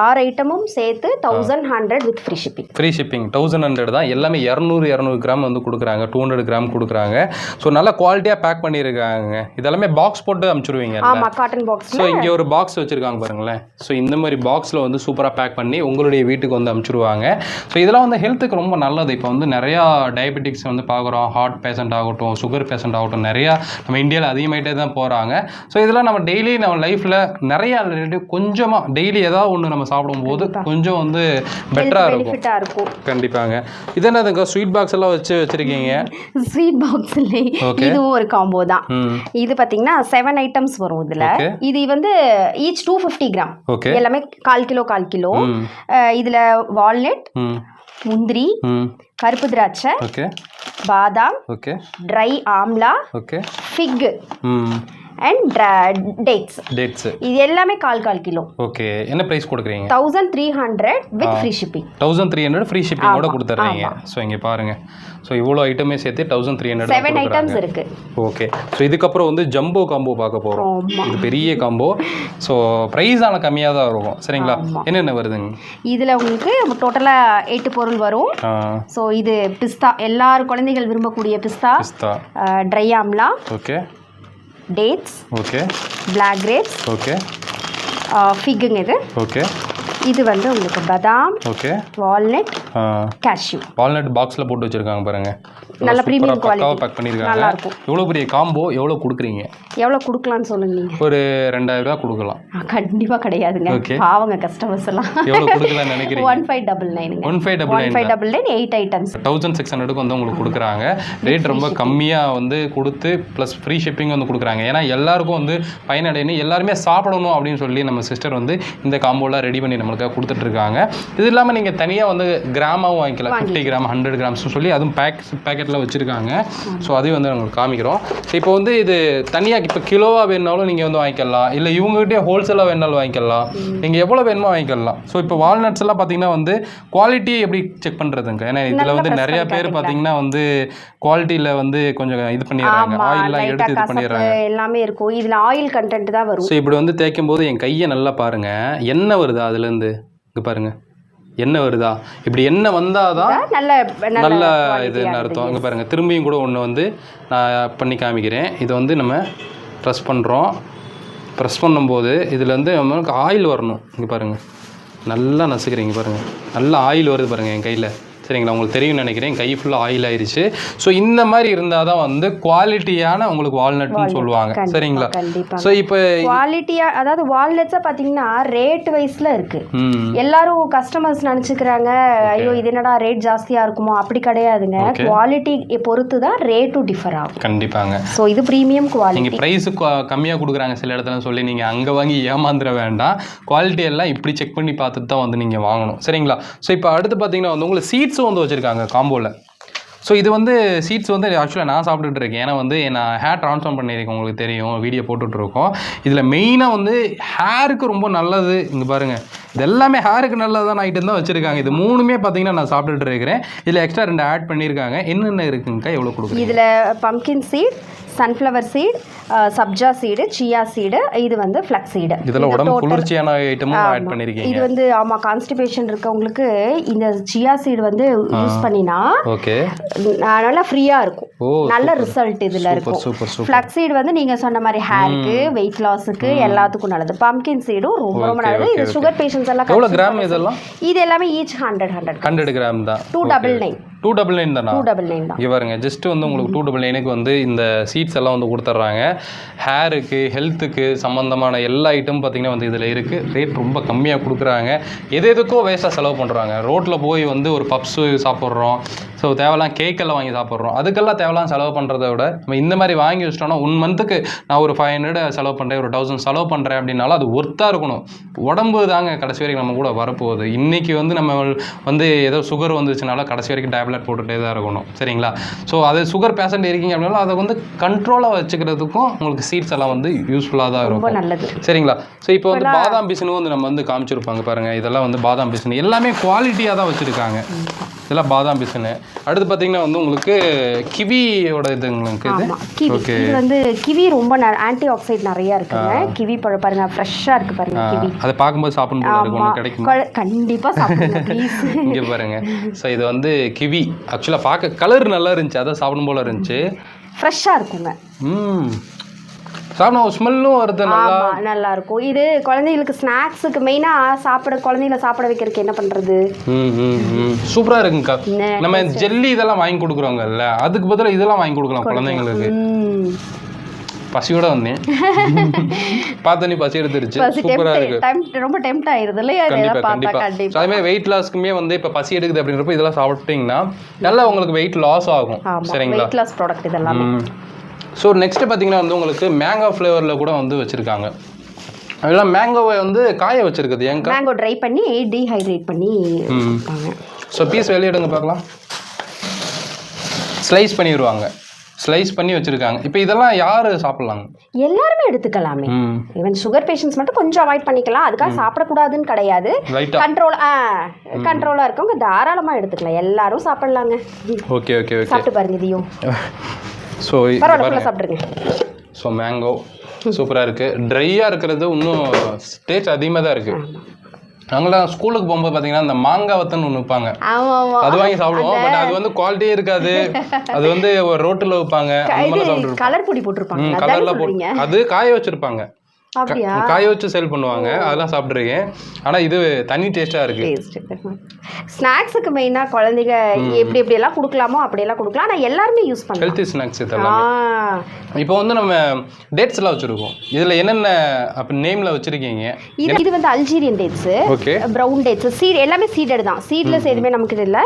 Speaker 2: ஆறு ஐட்டமும் சேர்த்து thousand hundred with free shipping
Speaker 1: free shipping thousand hundred தான். எல்லாமே இரநூறு இரநூறு கிராம் வந்து கொடுக்குறாங்க. டூ ஹண்ட்ரட் கிராம் கொடுக்குறாங்க. ஸோ நல்லா குவாலிட்டியாக பேக் பண்ணியிருக்காங்க. இதெல்லாமே பாக்ஸ் போட்டு அனுப்பிச்சிருவீங்க
Speaker 2: ஆமா காட்டன் பாக்ஸ்
Speaker 1: ஸோ இங்கே ஒரு பாக்ஸ் வச்சுருக்காங்க பாருங்களேன். ஸோ இந்த மாதிரி பாக்ஸில் வந்து சூப்பராக பேக் பண்ணி உங்களுடைய வீட்டுக்கு வந்து அனுப்பிச்சிருவாங்க ஸோ இதெல்லாம் வந்து ஹெல்த்துக்கு ரொம்ப நல்லது. இப்போ வந்து நிறையா டயபெட்டிக்ஸ் வந்து பார்க்குறோம். ஹார்ட் பேஷண்ட் ஆகட்டும் சுகர் பேஷண்ட் ஆகட்டும். நிறையா நம்ம இந்தியாவில் அதிகமாயிட்டே தான் போகிறாங்க ஸோ இதெல்லாம் நம்ம டெய்லி நம்ம லைஃப்பில் நிறைய கொஞ்சமாக டெய்லி ஏதாவது ஒன்று நம்ம சாப்பிடும்போது கொஞ்சம் வந்து பெட்டராக இருக்கும். கண்டிப்பாங்க. இது என்னதுங்க ஸ்வீட் பாக்ஸ் எல்லாம் வச்சு வச்சுருக்கீங்க?
Speaker 2: ஸ்வீட் பாக்ஸ் இல்லை. இதுவும் ஒரு காம்போ தான். இது பாத்தீங்கன்னா செவன் ஐட்டம்ஸ் வரும் இதுல. இது வந்து ஈச் டூ ஃபிஃப்டி கிராம் எல்லாமே கால் கிலோ கால் கிலோ. இதுல வால்நட் முந்திரி கருப்பு திராட்சை பாதாம் dry amla fig and dates
Speaker 1: dates
Speaker 2: இது எல்லாமே கால் கால் கிலோ.
Speaker 1: ஓகே என்ன ப்ரைஸ் கொடுக்குறீங்க?
Speaker 2: Thousand three hundred with free shipping
Speaker 1: thousand three hundred free ஷிப்பிங்கோட கொடுத்துட்றீங்க ஸோ இங்கே பாருங்க. ஸோ இவ்வளோ ஐட்டமே சேர்த்து thousand three
Speaker 2: seven
Speaker 1: hundred
Speaker 2: items இருக்கு.
Speaker 1: ஓகே ஸோ இதுக்கப்புறம் வந்து ஜம்போ காம்போ பார்க்க போகிறோம் இது பெரிய காம்போ ஸோ ப்ரைஸ் ஆனால் கம்மியாக தான் இருக்கும். சரிங்களா? என்னென்ன வருதுங்க?
Speaker 2: இதுல உங்களுக்கு டோட்டலா எட்டு பொருள் வரும். ஸோ இது பிஸ்தா. எல்லாரும் குழந்தைகள் விரும்பக்கூடிய பிஸ்தா.
Speaker 1: பிஸ்தா.
Speaker 2: Dry amla.
Speaker 1: Okay
Speaker 2: dates
Speaker 1: okay
Speaker 2: black grapes
Speaker 1: okay
Speaker 2: ஃபிக்குங்க இது.
Speaker 1: ஓகே
Speaker 2: இது வந்து உங்களுக்கு பதாம்
Speaker 1: ஓகே
Speaker 2: வால்நட் கேஷ்யூ.
Speaker 1: வால்நட் பாக்ஸில் போட்டு வச்சுருக்காங்க பாருங்க.
Speaker 2: நல்ல quality.
Speaker 1: பக்காவாக பேக்
Speaker 2: நல்லா
Speaker 1: பண்ணியிருக்காங்க.
Speaker 2: இருக்கும்.
Speaker 1: எவ்வளோ பெரிய காம்போ எவ்வளோ கொடுக்குறீங்க?
Speaker 2: எவ்வளோ கொடுக்கலான்னு சொல்லுங்க
Speaker 1: ஒரு ரெண்டாயிரம் ரூபா கொடுக்கலாம்.
Speaker 2: ஆ, கண்டிப்பா கிடையாதுங்க. பாவங்க கஸ்டமர்ஸ் எல்லாம்.
Speaker 1: எவ்வளோ கொடுக்கலாம்னு நினைக்கிறீங்க?
Speaker 2: One five double நைனுங்க
Speaker 1: one five double
Speaker 2: one
Speaker 1: nine
Speaker 2: five double nine eight items
Speaker 1: thousand six ஹண்ட்ரடுக்கு வந்து உங்களுக்கு கொடுக்குறாங்க. [LAUGHS] ரேட் ரொம்ப கம்மியாக வந்து கொடுத்து ப்ளஸ் ஃப்ரீ ஷிப்பிங் வந்து கொடுக்குறாங்க. ஏன்னா எல்லாருக்கும் வந்து பயனடையணும். எல்லாருமே சாப்பிடணும் அப்படின்னு சொல்லி நம்ம சிஸ்டர் வந்து இந்த காம்போலாம் ரெடி பண்ணி நம்மளுக்காக கொடுத்துட்ருக்காங்க. இது இல்லாமல் நீங்கள் தனியாக வந்து கிராமாவும் வாங்கிக்கலாம். ஃபிஃப்டி கிராம் ஹண்ட்ரட் கிராம்ஸ் சொல்லி அதுவும் பேக் பேக்கெட்டில் வச்சுருக்காங்க. ஸோ அதையும் வந்து உங்களுக்கு காமிக்கிறோம். ஸோ இப்போ வந்து இது தனியாக இப்போ கிலோவாக வேணுனாலும் நீங்கள் வந்து வாங்கிக்கலாம். இல்லை இவங்ககிட்டயே ஹோல்சேலாக வேணாலும் வாங்கிக்கலாம். நீங்கள் எவ்வளோ வேணுமோ வாங்கிக்கலாம். ஸோ இப்போ வால்நட்ஸ் எல்லாம் பார்த்தீங்கன்னா வந்து குவாலிட்டி எப்படி செக் பண்ணுறதுங்க ஏன்னா இதில் வந்து நிறைய பேர். பார்த்தீங்கன்னா வந்து குவாலிட்டியில் வந்து கொஞ்சம் இது பண்ணிடுறாங்க. ஆயிலெலாம் எடுத்து இது பண்ணிடுறாங்க.
Speaker 2: எல்லாமே இருக்கும். இதுல ஆயில் கண்டென்ட் தான் வரும்.
Speaker 1: ஸோ இப்படி வந்து தேய்க்கும் போது என் கையை நல்லா பாருங்க. எண்ணெய் வருதா. அதுலேருந்து இங்கே பாருங்க. எண்ணெய் வருதா? இப்படி எண்ணெய் வந்தாதான்
Speaker 2: நல்ல
Speaker 1: நல்ல
Speaker 2: நல்ல
Speaker 1: இது
Speaker 2: quality-ஆனது.
Speaker 1: அர்த்தம். இங்கே பாருங்க திரும்பியும் கூட ஒன்று வந்து நான் பண்ணி காமிக்கிறேன். இது வந்து நம்ம ப்ரெஸ் பண்ணுறோம் ப்ரெஸ் பண்ணும்போது இதில் வந்து நம்மளுக்கு ஆயில் வரணும். இங்கே பாருங்கள் நல்லா நசுக்கிறீங்க பாருங்கள் நல்லா ஆயில் வருது பாருங்கள் என் கையில். சரிங்களா? உங்களுக்கு தெரியும்னு நினைக்கிறேன். கை ஃபுல்லாக ஆயில் ஆயிருச்சு. ஸோ இந்த மாதிரி இருந்தால் தான் வந்து குவாலிட்டியான உங்களுக்கு வால்நட்னு சொல்லுவாங்க. சரிங்களா? ஸோ இப்போ
Speaker 2: குவாலிட்டியா அதாவது வால்நட்ஸை பார்த்தீங்கன்னா ரேட் வைஸ்ல இருக்கு.
Speaker 1: ம்.
Speaker 2: எல்லாரும் கஸ்டமர்ஸ் நினச்சிக்கிறாங்க ஐயோ இது என்னடா ரேட் ஜாஸ்தியா இருக்குமோ? அப்படி கிடையாதுங்க. குவாலிட்டி பொறுத்து தான் ரேட்டும் டிஃபர் ஆகும்.
Speaker 1: கண்டிப்பாங்க.
Speaker 2: ஸோ இது ப்ரீமியம் குவாலிட்டி
Speaker 1: நீங்கள் ப்ரைஸு கம்மியாக கொடுக்குறாங்க சில இடத்துல சொல்லி நீங்கள் அங்கே வாங்கி ஏமாந்துட வேண்டாம். குவாலிட்டி எல்லாம் இப்படி செக் பண்ணி பார்த்துட்டு தான் வந்து நீங்கள் வாங்கணும். சரிங்களா? ஸோ இப்போ அடுத்து பார்த்தீங்கன்னா வந்து உங்களுக்கு சீட்ஸும் வந்து வச்சுருக்காங்க காம்போவில் ஸோ இது வந்து சீட்ஸ் வந்து ஆக்சுவலாக நான் சாப்பிட்டுட்டு இருக்கேன். ஏன்னா வந்து நான் ஹேர் ட்ரான்ஸ்ஃபார்ம் பண்ணியிருக்கேன். உங்களுக்கு தெரியும். வீடியோ போட்டுட்ருக்கோம். இதில் மெயினாக வந்து ஹேருக்கு ரொம்ப நல்லது. இங்கே பாருங்கள் இது எல்லாமே ஹேருக்கு நல்லதான ஐட்டம் தான் வச்சுருக்காங்க. இது மூணுமே பார்த்தீங்கன்னா நான் சாப்பிட்டுட்டு இருக்கிறேன். இதில் எக்ஸ்ட்ரா ரெண்டு ஆட் பண்ணியிருக்காங்க. என்னென்ன இருக்குங்கக்கா? எவ்வளோ கொடுக்குறீங்க?
Speaker 2: இதுல pumpkin seed sunflower seed sabja seed chia seed இது வந்து ஃப்ளக்ஸ் சீடு
Speaker 1: இதெல்லாம் உடம்பு குளிர்ச்சியான ஐட்டமும் ஆட் பண்ணியிருக்கீங்க.
Speaker 2: இது வந்து ஆமா கான்ஸ்டிபேஷன் இருக்கவங்களுக்கு இந்த சியா சீடு வந்து யூஸ் பண்ணினா
Speaker 1: ஓகே
Speaker 2: நல்லா ஃப்ரீயாக இருக்கும். நல்ல ரிசல்ட் இதில் இருக்கும். ஃப்ளக்ஸீடு வந்து நீங்க சொன்ன மாதிரி ஹேருக்கு வெயிட் லாஸுக்கு எல்லாத்துக்கும் நல்லது. பம்கின் சீடும் ரொம்ப ரொம்ப நல்லது. இது. சுகர் பேஷண்ட்ஸ் எல்லாம் இது எல்லாமே each hundred hundred
Speaker 1: hundred gram தான்.
Speaker 2: Two double nine
Speaker 1: two double nine தானா?
Speaker 2: டூ டபுள் நைன் தான்.
Speaker 1: இங்கே பாருங்க ஜஸ்ட் வந்து உங்களுக்கு டூ டபுள் நைனுக்கு வந்து இந்த சீட்ஸ் எல்லாம் வந்து கொடுத்துட்றாங்க ஹேருக்கு ஹெல்த்துக்கு சம்மந்தமான எல்லா ஐட்டம் பார்த்தீங்கன்னா வந்து இதில் இருக்குது ரேட் ரொம்ப கம்மியாக கொடுக்குறாங்க. எது எதுக்கோ வேஸ்ட்டாக செலவு பண்ணுறாங்க ரோட்டில் போய் வந்து ஒரு பப்ஸு சாப்பிட்றோம். ஸோ தேவைலாம் கேக்கெல்லாம் வாங்கி சாப்பிட்றோம். அதுக்கெல்லாம் தேவைலாம் செலவு பண்ணுறத விட நம்ம இந்த மாதிரி வாங்கி வச்சிட்டோம்னா ஒன் மந்த்துக்கு நான் ஒரு ஃபைவ் ஹண்ட்ரட் செலவு பண்ணுறேன் ஒரு தௌசண்ட் செலவு பண்ணுறேன் அப்படின்னாலும் அது ஒர்த்தாக இருக்கணும். உடம்பு தாங்க கடைசி வரைக்கும் நம்ம கூட வரப்போகுது. இன்றைக்கி வந்து நம்ம வந்து ஏதோ சுகர் வந்துச்சுனால கடைசி வரைக்கும் டேப்லெட் போட்டுகிட்டே தான் இருக்கணும். சரிங்களா? ஸோ அது சுகர் பேஷண்ட் இருக்கீங்க அப்படின்னாலும் அதை வந்து குவாலிட்டியாக வச்சுக்கிறதுக்கும் உங்களுக்கு சீட்ஸ் எல்லாம் வந்து யூஸ்ஃபுல்லாக தான் இருக்கும்.
Speaker 2: நல்லது.
Speaker 1: சரிங்களா? ஸோ இப்போ வந்து பாதாம் பிசினும் வந்து நம்ம வந்து காமிச்சிருப்பாங்க பாருங்க. இதெல்லாம் வந்து பாதாம் பிசினு எல்லாமே குவாலிட்டியாக தான் வச்சுருக்காங்க. இதெல்லாம் பாதாம் பிசினு அடுத்து பார்த்தீங்கன்னா வந்து உங்களுக்கு கிவியோட இதுங்களுக்கு இது? ஓகே.
Speaker 2: இது வந்து கிவி ரொம்ப ஆன்டி ஆக்சைட் நிறைய இருக்குங்க. கிவி பழம் பாருங்க ஃப்ரெஷ்ஷாக இருக்கு பாருங்க கிவி.
Speaker 1: அதை பார்க்கும்போது சாப்பிடணும் போல இருக்கு
Speaker 2: ஆமா.
Speaker 1: ஒன்று கிடைக்கும்
Speaker 2: கொ- கண்டிப்பா சாப்பிடுங்க ப்ளீஸ் [LAUGHS]
Speaker 1: இங்கே பாருங்க. ஸோ இது வந்து கிவி. ஆக்சுவலாக பார்க்க கலர் நல்லா இருந்துச்சு. அதான் சாப்பிடும் போல இருந்துச்சு.
Speaker 2: ஃப்ரெஷ்ஷாக இருக்குங்க.
Speaker 1: ம். சாப்பிடும் ஸ்மெல்லும் வருது நல்லா
Speaker 2: இருக்கும் இது குழந்தைகளுக்கு ஸ்நாக்ஸுக்கு மெயினா சாப்பிட குழந்தைகளை சாப்பிட வைக்கிறதுக்கு என்ன பண்றது?
Speaker 1: ம் ம் ம். சூப்பராக இருக்குங்கக்கா. நம்ம ஜெல்லி இதெல்லாம் வாங்கி கொடுக்குறோங்கல்ல அதுக்கு பதிலா இதெல்லாம் வாங்கி கொடுக்கலாம் குழந்தைங்களுக்கு. பசியோட வந்தேன். [LAUGHS] பார்த்தோன்னே பசி எடுத்துருச்சு.
Speaker 2: பசி
Speaker 1: சூப்பரா இருக்கு.
Speaker 2: ரொம்ப டெம்ட் ஆயிருது இல்லையா?
Speaker 1: கண்டிப்பா
Speaker 2: இதெல்லாம் பார்த்தா
Speaker 1: கண்டிப்பா.
Speaker 2: கண்டிப்பா.
Speaker 1: So, அதே வெயிட் லாஸ்க்குமே வந்து இப்போ பசி எடுக்குது அப்படின்றப்ப இதெல்லாம் சாப்பிட்டீங்கன்னா நல்லா உங்களுக்கு வெயிட் லாஸ் ஆகும். சரிங்களா?
Speaker 2: வெயிட் லாஸ் ப்ராடக்ட் இதெல்லாம்.
Speaker 1: ஸோ நெக்ஸ்ட் பார்த்தீங்கன்னா வந்து உங்களுக்கு மேங்கோ ஃப்ளேவரில் கூட வந்து வச்சுருக்காங்க. அதெல்லாம் மேங்கோவை வந்து காய வச்சிருக்குது. ஏங்கா
Speaker 2: மேங்கோ ட்ரை பண்ணி டீஹைட்ரேட் பண்ணி
Speaker 1: ஸோ பீஸ் வெளியிடுங்க பார்க்கலாம். ஸ்லைஸ் பண்ணிடுவாங்க ஸ்லைஸ் பண்ணி வச்சுருக்காங்க. இப்போ இதெல்லாம் யார் சாப்பிட்லாங்க?
Speaker 2: எல்லாருமே எடுத்துக்கலாமே. ஈவன் சுகர் பேஷண்ட்ஸ் மட்டும் கொஞ்சம் அவாய்ட் பண்ணிக்கலாம். அதுக்காக சாப்பிடக்கூடாதுன்னு கிடையாது. கண்ட்ரோல் கண்ட்ரோலாக இருக்கவங்க தாராளமாக எடுத்துக்கலாம். எல்லாரும் சாப்பிடலாங்க.
Speaker 1: ஓகே ஓகே ஓகே
Speaker 2: சாப்பிட்டு பாருங்க இதையும். [LAUGHS]
Speaker 1: ஸோ ஸோ மேங்கோ சூப்பராக இருக்குது ட்ரையாக இருக்கிறது இன்னும் டேஸ்ட் அதிகமாக தான் இருக்குது நாங்களாம் ஸ்கூலுக்கு போகும்போது பார்த்தீங்கன்னா இந்த மாங்காய் வத்தன்னு ஒன்று வைப்பாங்க. அது வாங்கி சாப்பிடுவோம். பட் அது வந்து குவாலிட்டியே இருக்காது. [LAUGHS] அது வந்து ஒரு ரோட்டில் வைப்பாங்க. அந்த
Speaker 2: கலர் பொடி போட்டிருப்பாங்க
Speaker 1: கலரில் போட்டு அது காய வச்சிருப்பாங்க. காய வச்சு சேல் பண்ணுவாங்க. அதெல்லாம் சாப்பிட்ருக்கேன் ஆனால் இது தனி டேஸ்ட்டாக இருக்குது
Speaker 2: டேஸ்ட் ஸ்நாக்ஸுக்கு மெயினாக குழந்தைங்க எப்படி எப்படி எல்லாம் கொடுக்கலாமோ அப்படியெல்லாம் கொடுக்கலாம். ஆனால் எல்லாருமே யூஸ் பண்ணலாம்.
Speaker 1: ஹெல்த்தி ஸ்நாக்ஸ் இதெல்லாம். இப்போ வந்து நம்ம டேட்ஸ் எல்லாம் வச்சுருக்கோம். இதில் என்னென்ன அப்போ நேமில் வச்சுருக்கீங்க?
Speaker 2: இது இது வந்து Algerian dates
Speaker 1: okay
Speaker 2: brown dates seed எல்லாமே சீடட் தான். சீட்லெஸ் எதுவுமே நமக்கு இல்லை.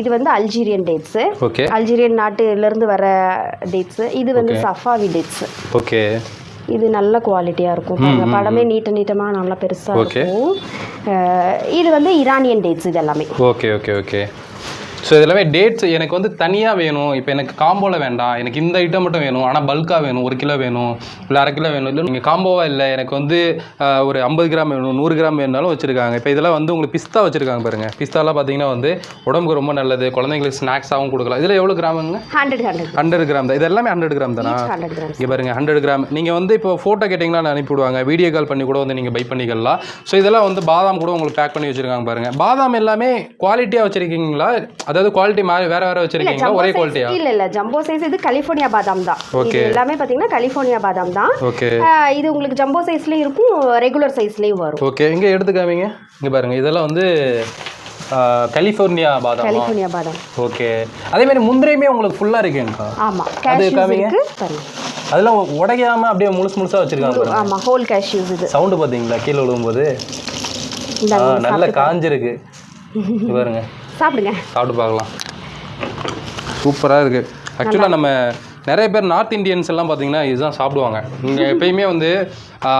Speaker 2: இது வந்து அல்ஜீரியன் டேட்ஸு
Speaker 1: ஓகே
Speaker 2: அல்ஜீரியன் நாட்டிலிருந்து வர டேட்ஸு இது வந்து சஃபாவி டேட்ஸ்
Speaker 1: ஓகே
Speaker 2: இது நல்ல குவாலிட்டியாக இருக்கும். பழமே நீட்ட நீட்டமாக நல்லா பெருசாக. இருக்கும். இது வந்து ஈரானியன் டேட்ஸ் இது எல்லாமே.
Speaker 1: Okay okay okay. ஸோ இதெல்லாமே டேட்ஸ் எனக்கு வந்து தனியாக வேணும். இப்போ எனக்கு காம்போவில் வேண்டாம். எனக்கு இந்த ஐட்டம் மட்டும் வேணும். ஆனால் பல்காக வேணும். ஒரு கிலோ வேணும். இல்லை அரை கிலோ வேணும். இல்லை நீங்கள் காம்போவாக இல்லை. எனக்கு வந்து ஒரு ஐம்பது கிராம் வேணும் நூறு கிராம் வேணுனாலும் வச்சுருக்காங்க. இப்போ இதெல்லாம் வந்து உங்களுக்கு பிஸ்தா வச்சுருக்காங்க பாருங்கள் பிஸ்தாலாம் பார்த்தீங்கன்னா வந்து உடம்புக்கு ரொம்ப நல்லது. குழந்தைங்களுக்கு ஸ்நாக்ஸாகவும் கொடுக்கலாம். இதில் எவ்வளோ கிராமுங்க
Speaker 2: ஹண்ட்ரட் ஹண்ட்ரட்
Speaker 1: ஹண்ட்ரட் கிராம் தான். இது எல்லாமே ஹண்ட்ரட் கிராம் தானா? இங்கே பாருங்க ஹண்ட்ரட் கிராம் நீங்கள் வந்து இப்போ ஃபோட்டோ கேட்டிங்கன்னா அனுப்பிவிடுவாங்க வீடியோ கால் பண்ணி கூட வந்து நீங்கள் பை பண்ணிக்கலாம். ஸோ இதெல்லாம் வந்து பாதாம் கூட உங்களுக்கு பேக் பண்ணி வச்சுருக்காங்க பாருங்க. பாதாம் எல்லாமே குவாலிட்டியாக வச்சுருக்கீங்களா? அதாவது குவாலிட்டி மாறி வேறு வேறு வச்சுருக்கீங்களா? ஒரே குவாலிட்டியா
Speaker 2: இல்ல இல்ல. ஜம்போ சைஸ் இது கலிஃபோர்னியா பாதாம் தான். இது
Speaker 1: Okay.
Speaker 2: எல்லாமே பாத்தீங்கன்னா கலிஃபோர்னியா பாதாம் தான்.
Speaker 1: ஓகே
Speaker 2: இது உங்களுக்கு ஜம்போ சைஸ்லயும் இருக்கும் ரெகுலர் சைஸ்லயும் வரும்.
Speaker 1: ஓகே இங்கே எடுத்துக்காமீங்க. இங்கே பாருங்க. இதெல்லாம் வந்து கலிஃபோர்னியா பாதாம்?
Speaker 2: கலிஃபோர்னியா பாதாம்.
Speaker 1: ஓகே அதே மாதிரி முந்திரியுமே உங்களுக்கு ஃபுல்லாக இருக்கேங்கக்கா?
Speaker 2: ஆமா. கேஷ்யூஸ்
Speaker 1: காமிங்க.
Speaker 2: இருக்கு
Speaker 1: அதெல்லாம் உடையாம அப்படியே முழுசு முழுசாக வச்சுருக்காங்க
Speaker 2: ஆமா ஹோல் கேஷ்யூஸ் இது.
Speaker 1: சவுண்டு பார்த்தீங்களா கீழே விழும்போது? நல்லா காஞ்சிருக்கு. பாருங்க.
Speaker 2: சாப்பிடுங்க.
Speaker 1: சாப்பிட்டு பார்க்கலாம். சூப்பராக இருக்குது ஆக்சுவலாக நம்ம நிறைய பேர் நார்த் இந்தியன்ஸ் எல்லாம் பார்த்தீங்கன்னா இதுதான் சாப்பிடுவாங்க. இங்கே [LAUGHS] எப்பயுமே வந்து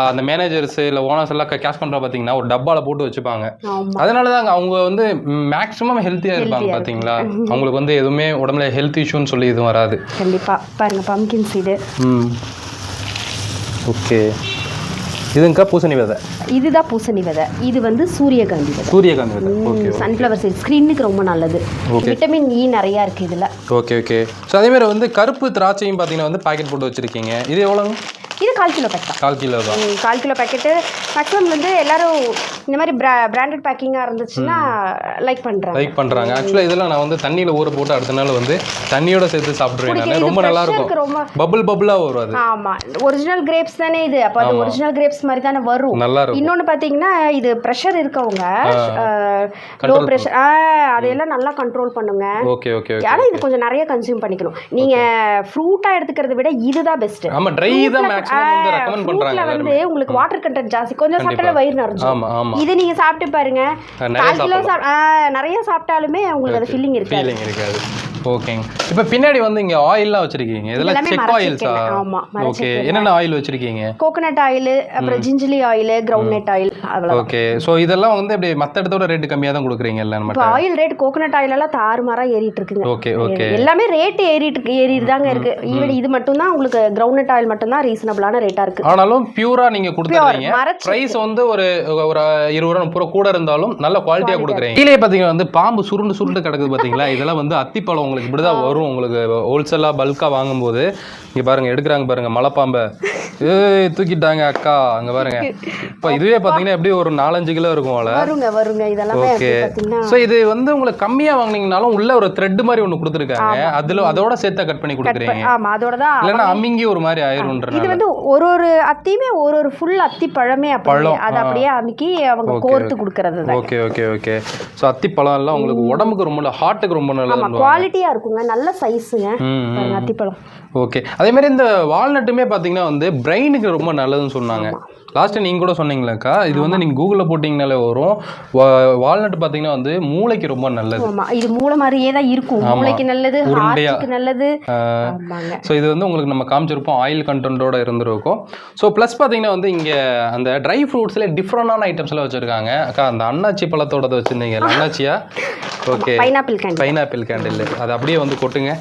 Speaker 1: அந்த மேனேஜர்ஸ் இல்லை ஓனர்ஸ் எல்லாம் கேஷ் பண்ணுற பார்த்தீங்கன்னா ஒரு டப்பாவில் போட்டு வச்சுப்பாங்க. அதனால தான் அவங்க வந்து மேக்ஸிமம் ஹெல்த்தியாக இருப்பாங்க பார்த்தீங்களா? [LAUGHS] அவங்களுக்கு வந்து எதுவுமே உடம்புல ஹெல்த் இஷ்யூன்னு சொல்லி எதுவும் வராது.
Speaker 2: கண்டிப்பா. பாருங்க பம்கின் சீடு
Speaker 1: ம். ஓகே இதுங்கக்கா பூசணி விதை.
Speaker 2: இதுதான் பூசணி விதை. இது வந்து சூரியகாந்தி விதை.
Speaker 1: சூரியகாந்தி விதை. ஓகே
Speaker 2: சன்ஃப்ளவர் சீட் ஸ்கிரீனுக்கு ரொம்ப நல்லது. விட்டமின் இ நிறைய இருக்கு இதுல.
Speaker 1: Okay okay. ஸோ அதே மாதிரி வந்து கருப்பு திராட்சையும் பார்த்தீங்கன்னா வந்து பாக்கெட் போட்டு வச்சுருக்கீங்க. இது எவ்வளோங்க
Speaker 2: இது கால் கிலோ பேக் தான்.
Speaker 1: கால் கிலோ தான்
Speaker 2: கால் கிலோ பேக்கெட்டு மேக்ஸிமம் வந்து எல்லாரும் இந்த மாதிரி பிரா பிராண்டட் பேக்கிங்காக இருந்துச்சுன்னா லைக் பண்ணுறாங்க
Speaker 1: லைக் பண்ணுறாங்க ஆக்சுவலாக இதெல்லாம் நான் வந்து தண்ணியில் ஊற போட்டு அடுத்த நாள் வந்து தண்ணியோட சேர்த்து சாப்பிட்ருவேன் ரொம்ப நல்லா இருக்கும்.
Speaker 2: ரொம்ப.
Speaker 1: பபுள் பபுளாக வரும் அது.
Speaker 2: ஆமாம் ஒரிஜினல் கிரேப்ஸ் தானே இது. அப்போ அது ஒரிஜினல் கிரேப்ஸ் மாதிரி தானே வரும்.
Speaker 1: நல்லா இருக்கும்.
Speaker 2: இன்னொன்று பார்த்தீங்கன்னா இது ப்ரெஷர் இருக்கவங்க லோ ப்ரெஷர் அதையெல்லாம் நல்லா கண்ட்ரோல் பண்ணுங்க.
Speaker 1: ஓகே ஓகே
Speaker 2: ஆனால் இது கொஞ்சம் நிறைய கன்சியூம் பண்ணிக்கணும். நீங்கள் ஃப்ரூட்டாக எடுத்துக்கிறத விட இதுதான் பெஸ்ட்டு
Speaker 1: ஆமாம் ட்ரை தான் மேக்ஸிமம் வந்து
Speaker 2: உங்களுக்கு வாட்டர் கண்டென்ட் ஜாஸ்தி. கொஞ்சம் சாப்பிட்டாலே வயிறு
Speaker 1: ஆமாம்
Speaker 2: இது நீங்கள் சாப்பிட்டு பாருங்க.
Speaker 1: நிறைய
Speaker 2: கால் கிலோ நிறைய சாப்பிட்டாலுமே உங்களுக்கு அது ஃபீலிங் இருக்காது.
Speaker 1: ஓகேங்க இப்போ பின்னாடி வந்து இங்கே ஆயில்லாம் வச்சிருக்கீங்க. இதெல்லாம்
Speaker 2: எல்லாமே
Speaker 1: செக் ஆயில்ஸா.
Speaker 2: ஆமா,
Speaker 1: ஓகே என்னென்ன ஆயில் வச்சிருக்கீங்க?
Speaker 2: கோகனட் ஆயில் அப்புறம் gingelly oil groundnut oil அவ்வளோ
Speaker 1: ஓகே ஸோ இதெல்லாம் வந்து அப்படி மற்ற இடத்தோட ரேட்டு கம்மியாக தான் கொடுக்குறீங்கல்ல நம்ம
Speaker 2: இப்போ ஆயில் ரேட் கோகனட் ஆயில் எல்லாம் தாறுமாறா ஏறிட்டு இருக்குங்க.
Speaker 1: ஓகே ஓகே
Speaker 2: எல்லாமே ரேட் ஏறிட்டு இருக்கு ஏறிட்டு தாங்க இருக்கு ஈவன் இது மட்டும் தான் உங்களுக்கு கிரவுண்ட் நட் ஆயில் மட்டும் தான் ரீசனபிளான ரேட்டா இருக்கு.
Speaker 1: ஆனாலும் பியூரா நீங்க கொடுத்துறீங்க பிரைஸ் வந்து ஒரு ஒரு இருபது ரூபா முப்பது கூட இருந்தாலும் நல்ல குவாலிட்டியா கொடுக்குறீங்க. கீழே பாத்தீங்கன்னா வந்து பாம்பு சுருண்டு சுருண்டு கிடக்குது பாத்தீங்களா? இதெல்லாம் வந்து அத்திப்பழம் உங்களுக்கு இப்படிதான் வரும். உங்களுக்கு ஹோல்சேலா பல்கா வாங்கும்போது இங்கே பாருங்க எடுக்கிறாங்க பாருங்க மலைப்பாம்பை. ஏய் தூக்கிட்டாங்க அக்கா. அங்க பாருங்க. இப்போ இதுவே பாத்தீங்கன்னா எப்படி ஒரு நாலஞ்சு கிலோ இருக்கும் போல.
Speaker 2: வருங்க வருங்க. இதெல்லாமே
Speaker 1: ஓகே ஸோ இது வந்து உங்களுக்கு கம்மியா வாங்குனீங்கனாலும் உள்ள ஒரு த்ரெட் மாதிரி ஒன்று கொடுத்துருக்காங்க. அதுல அதோட சேர்த்தா கட் பண்ணி கொடுக்குறீங்க.
Speaker 2: ஆமா அதோட தான்
Speaker 1: இல்லைன்னா அம்மிங்கி ஒரு மாதிரி ஆயிரும்ன்றனால.
Speaker 2: இது வந்து ஒரு ஒரு அத்தியுமே ஒரு ஒரு ஃபுல் அத்தி பழமே அப்படியே அதை அப்படியே அமுக்கி அவங்க கோர்த்து கொடுக்கறது தான்
Speaker 1: ஓகே ஓகே ஓகே ஸோ அத்திப்பழம் எல்லாம் உங்களுக்கு உடம்புக்கு ரொம்ப நல்ல ஹார்ட்டுக்கு ரொம்ப நல்லது
Speaker 2: குவாலிட்டியா இருக்குங்க. நல்ல சைஸுங்க
Speaker 1: ம்
Speaker 2: பாருங்க அத்திப்பழம்
Speaker 1: ஓகே அதே மாதிரி இந்த வால்நட்டுமே பார்த்தீங்கன்னா வந்து பிரெயினுக்கு ரொம்ப நல்லதுன்னு சொன்னாங்க. லாஸ்ட் நீங்க கூட சொன்னீங்களாக்கா? இது வந்து நீங்க கூகுளில் போட்டிங்கனாலே வரும். வால்நட் பார்த்தீங்கன்னா வந்து மூளைக்கு ரொம்ப நல்லது.
Speaker 2: இது மூளை மாதிரியே தான் இருக்கும். மூளைக்கு நல்லது
Speaker 1: உருண்டையா.
Speaker 2: ஹார்ட்டுக்கு நல்லது.
Speaker 1: ஸோ இது வந்து உங்களுக்கு நம்ம காமிச்சிருப்போம். ஆயில் கண்டென்ட்டோட இருந்திருக்கும். ஸோ ப்ளஸ் பார்த்தீங்கன்னா வந்து இங்கே அந்த ட்ரை ஃப்ரூட்ஸ்லேயே டிஃப்ரெண்டான ஐட்டம்ஸ் எல்லாம் வச்சுருக்காங்க. அக்கா அந்த அண்ணாச்சி பழத்தோடது வச்சுருந்தீங்க. அண்ணாச்சியா okay
Speaker 2: pineapple candy
Speaker 1: pineapple candle அது அப்படியே வந்து கொட்டுங்க.